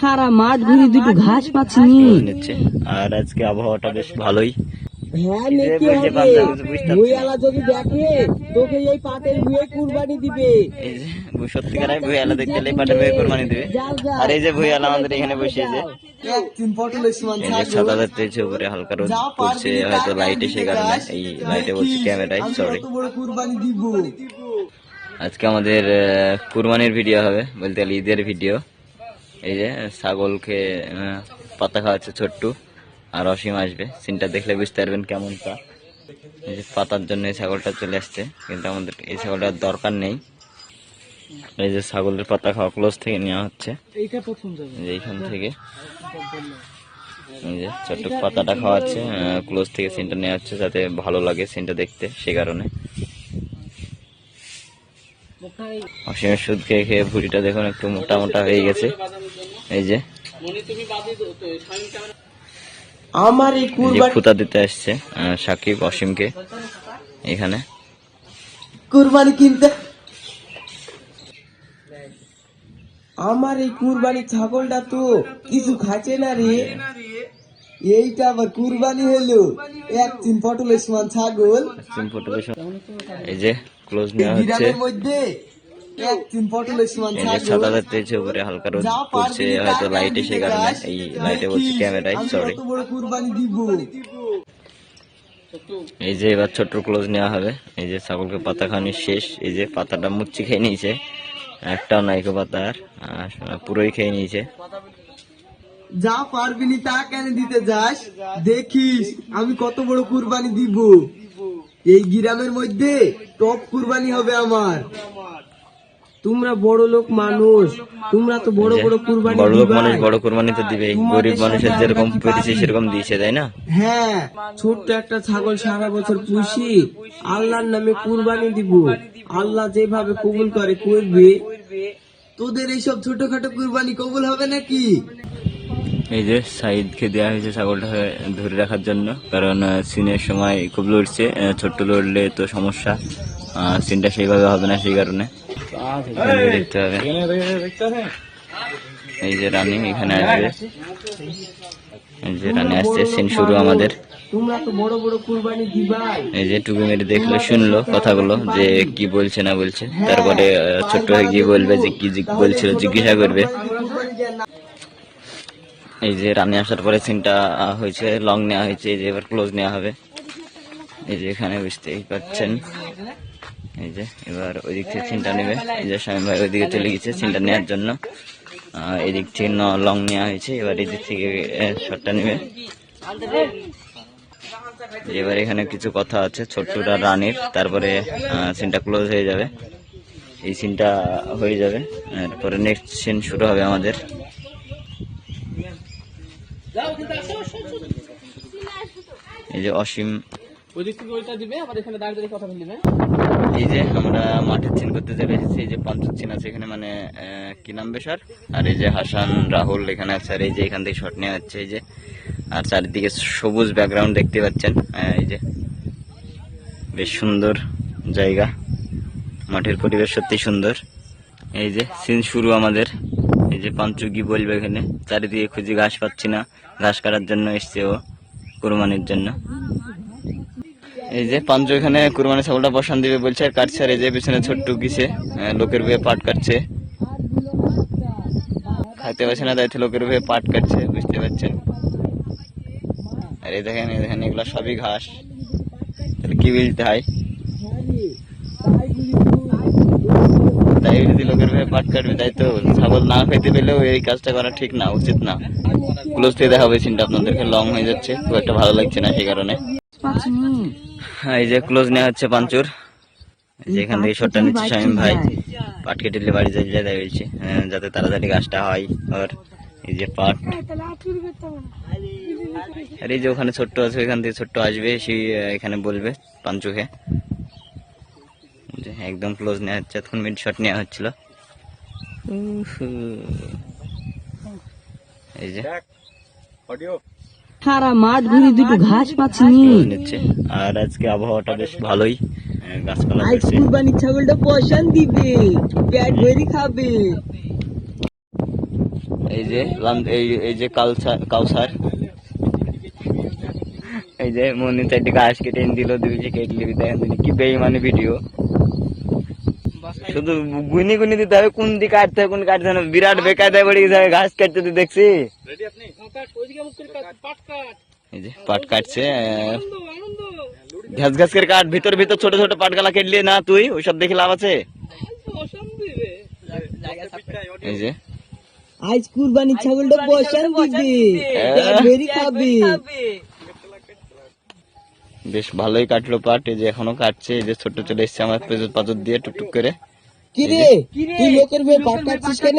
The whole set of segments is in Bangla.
সারা মাঠ ঘুরে দুটো ঘাস পাচ্ছিনি নিচ্ছে। আর আজকে আবহাওয়াটা বেশ ভালোই। হ্যাঁ এই যে নাকি হবে? পারলাম, বুঝতে পারছি। ভুইয়ালা যদি দেখে তোকে এই পাটের ভুয়ে কুরবানি দিবে। এই যে ভুইয়ালা দেখতে ভুয়ে কোরবানি দেবে। আর এই যে ভুইয়ালা আমাদের এখানে দেখতেছে উপরে হালকা রোদ পড়ছে হয়তো লাইট এসে কারণে এই লাইটে বলছে ক্যামেরায় সরি কুরবানি দিব। আজকে আমাদের কুরবানির ভিডিও হবে বলতে গেলে ঈদের ভিডিও এই যে ছাগলকে পাতা খাওয়াচ্ছে ছোট্টু। আর অসীম আসবে। সিনটা দেখলে বুঝতে পারবেন কেমন তা। এই যে পাতার জন্য এই ছাগলটা চলে আসছে। কিন্তু আমাদের এই ছাগলটার দরকার নেই। এই যে ছাগলের পাতা খাওয়া ক্লোজ থেকে নেওয়া হচ্ছে। এইখান থেকে। এই যে ছোট্ট পাতাটা খাওয়াচ্ছে ক্লোজ থেকে সিনটা নেওয়া হচ্ছে যাতে ভালো লাগে সিনটা দেখতে সে কারণে। অসীমের সুদ খেয়ে খেয়ে ভুড়িটা দেখুন একটু মোটা মোটা হয়ে গেছে। এই যে। আমার এই কুরবানি ফুতা দিতে আসছে সাকিব অসীমকে। এখানে। কুরবানি কিনতে। আমার এই কুরবানি ছাগলটা তো কিছু খাচ্ছে না রে। এইটা আবার কুরবানি হলো। এক তিন পটলের সমান ছাগল। এই যে ক্লোজ নেওয়া হচ্ছে। মধ্যে এই যে ছাগল ছাতা দেখতেছে উপরে হালকা রোদ পড়ছে হয়তো লাইট এসে কারণে এই লাইটে বলছে ক্যামেরায় সরি কত বড় কুরবানি দিব। এই যে এবার ছোট্ট ক্লোজ নেওয়া হবে। এই যে ছাগলকে পাতা খাওয়ানি শেষ। এই যে পাতাটা মুচ্ছি খেয়ে নিয়েছে। একটাও নাইকো পাতা আর আর পুরোই খেয়ে নিয়েছে। যা পারবি নি তা কেন দিতে যাস? দেখিস আমি কত বড় কুরবানি দিব। এই গ্রামের মধ্যে টপ কুরবানি হবে আমার। তোমরা বড় লোক মানুষ। তোমরা তো বড় বড় কুরবানি বড় লোক মানুষ বড় কোরবানি তো দিবেই। গরিব মানুষের যেরকম পেরেছে সেরকম দিয়েছে তাই না? হ্যাঁ ছোট্ট একটা ছাগল সারা বছর পুষি আল্লাহর নামে কুরবানি দিব। আল্লাহ যেভাবে কবুল করে করবে। তোদের এইসব ছোটখাটো কুরবানি কবুল হবে নাকি? এই যে সাইদকে দেওয়া হয়েছে ছাগলটা ধরে রাখার জন্য। কারণ সিনের সময় খুব লড়ছে। ছোট্ট লড়লে তো সমস্যা। সিনটা সেইভাবে হবে না সেই কারণে। দেখতে হবে। এই যে রানী এখানে আসবে। এই যে রানী আসছে সিন শুরু আমাদের। এই যে মেরে দেখল শুনলো কথাগুলো যে কি বলছে না বলছে। তারপরে ছোট্ট হয়ে গিয়ে বলবে যে কি বলছিল জিজ্ঞাসা করবে। এই যে রানে আসার পরে সিনটা হয়েছে লং নেওয়া হয়েছে এই যে এবার ক্লোজ নেওয়া হবে। এই যে এখানে বুঝতেই পাচ্ছেন এই যে এবার ওই দিক থেকে সিনটা নেবে। এই যে স্বামী ভাই ওইদিকে চলে গেছে সিনটা নেওয়ার জন্য। আহ, এই দিক থেকে লং নেওয়া হয়েছে এবার এই দিক থেকে শটটা নেবে। এবার এখানে কিছু কথা আছে ছোট্টটা রানের তারপরে সিনটা ক্লোজ হয়ে যাবে। এই সিনটা হয়ে যাবে তারপরে নেক্সট সিন শুরু হবে আমাদের। এই যে অসীম এই যে আমরা মাঠের চিন করতে যাবে এই যে পঞ্চাশ চিন আছে এখানে মানে কি নাম বেশার আর এই যে হাসান, রাহুল এখানে আছে, আর এই যে এখান থেকে শট নেওয়া হচ্ছে, এই যে, আর চারিদিকে সবুজ ব্যাকগ্রাউন্ড দেখতে পাচ্ছেন এই যে, বেশ সুন্দর জায়গা। মাঠের পরিবেশ সত্যি সুন্দর। এই যে সিন শুরু আমাদের। এই যে পাঞ্চু কি বলবে এখানে, চারিদিকে খুঁজি ঘাস পাচ্ছি না, ঘাস কাটার জন্য এসছে ও, কুরবানির জন্য। এই যে পাঞ্চু এখানে কুরবানি ছাগলটা বসান দিবে বলছে, আর কাটছে, আর এই যে পিছনে ছোট্ট কিসে লোকের বয়ে পাট কাটছে। খাইতে পারছে না, তাই লোকের বয়ে পাট কাটছে, বুঝতে পারছেন? আর এই দেখেন এই দেখেন, এগুলো সবই ঘাস। তাহলে কি বলতে হয় তাই যদি লোকের ভাবে পাট কাটবে, তাই তো ছাগল না খাইতে পেলেও এই কাজটা করা ঠিক না, উচিত না। ক্লোজ থেকে দেখা হবে সিনটা আপনাদেরকে, লং হয়ে যাচ্ছে, খুব একটা ভালো লাগছে না সেই কারণে। এই যে ক্লোজ নেওয়া হচ্ছে পাঞ্চুর এই যে এখান থেকে শটটা নিচ্ছে শামিম ভাই। পাট কেটে দিলে বাড়ি যাই তাই বলছে। হ্যাঁ, যাতে তাড়াতাড়ি গাছটা হয় আর এই যে পাট। আর এই যে ওখানে ছোট্ট আছে ওইখান থেকে ছোট্ট আসবে সেই এখানে বলবে পাঞ্চুকে যে একদম ক্লোজ নেওয়া হচ্ছে এতক্ষণ মিড শট নেওয়া হচ্ছিল। এই যে। সারা মাঠ ঘুরে দুটো ঘাস close নিচ্ছে আর আজকে আবহাওয়াটা বেশ ভালোই। গাছপালা আজ করছে কুরবানির ছাগলটা দিবে। পেট ভরি খাবে। এই যে লাম- এই এই যে কালসার কাউসার। এই যে মনে চারটে ঘাস কেটে এনে দিল দুই যে কেটে দিবি দেখেন কি বেইমানি ভিডিও। শুধু গুনি গুনি দিতে হবে কোন দিকে কাটতে হবে কোন কাটতে হবে না। বিরাট বেকায়দায় পড়ে গেছে ঘাস কাটতে তুই দেখছি। এই যে পাট কাটছে আহ, ঘাস ঘাস করে কাট ভিতর ভিতর ছোট ছোট পাটগালা কেটলি না তুই? ওইসব দেখে লাভ আছে? এই যে। আজ কুরবানি ছাগলটা বসান দিবি। বেরি খাবি। বেশ ভালোই কাটলো পাট এই যে এখনও কাটছে এই যে ছোট চলে এসছে আমার পেজর পাথর দিয়ে টুকটুক করে। কি রে তুই লোকের মেয়ে পাট কাটছিস কেন?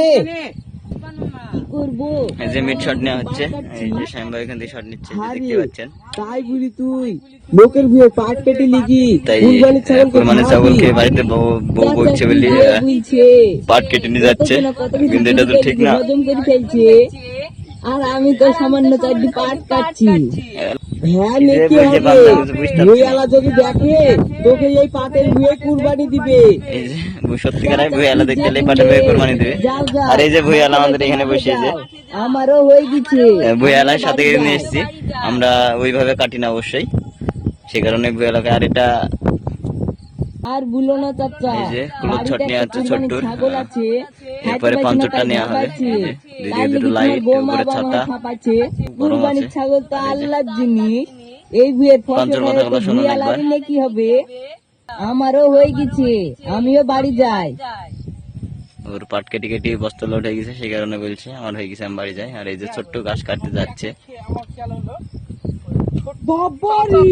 করব? এই যে মিড শট নেওয়া হচ্ছে এই যে শ্যামবা এখান থেকে শট নিচ্ছে দেখতে পাচ্ছেন। তাই বুড়ি তুই। লোকের বিয়ে পাট কেটে তাই কুরবানি ছাগল কুরবানি ছাগল কে বাড়িতে বউ বউ বলছে বলি পাট কেটে নিয়ে যাচ্ছে কিন্তু এটা তো ঠিক না। হজম করে ফেলছে। আর আমি তো সামান্য চারটি পাট কাটছি। হ্যাঁ এই যে নেকি হবে? বাংলা কিছু বুঝতে পারছি না। ভুইয়ালা যদি দেখে তোকে এই পাটের বিয়ে কুরবানি দিবে। সত্যিকার ভুইয়ালা দেখতে গেলে পাটের বই কোরবানি দেবে। আর এই যে ভুইয়ালা আমাদের এখানে বসে যে। আমারও হয়ে গেছে। ভুইয়ালার সাথে নিয়ে এসেছি। আমরা ওইভাবে কাটি না অবশ্যই। সে কারণে ভুইয়ালাকে আর এটা আর ভুলো না চাচা। চটনি আছে ছোট্টুর। আছে এরপরে নেওয়া হবে। দিদি তাই লাইট, উপরে ছাতা। ছাগল তো আল্লাহর জিনিস। এই বিয়ের ফসল কথাগুলো শুনুন একবার। কি হবে? আমারও হয়ে গেছে। আমিও বাড়ি যাই। ওর পাট কেটে কেটে বস্তা লোড হয়ে গেছে সেই কারণে বলছে আমার হয়ে গেছে আমি বাড়ি যাই। আর এই যে ছোট্ট ঘাস কাটতে যাচ্ছে। বাবারি!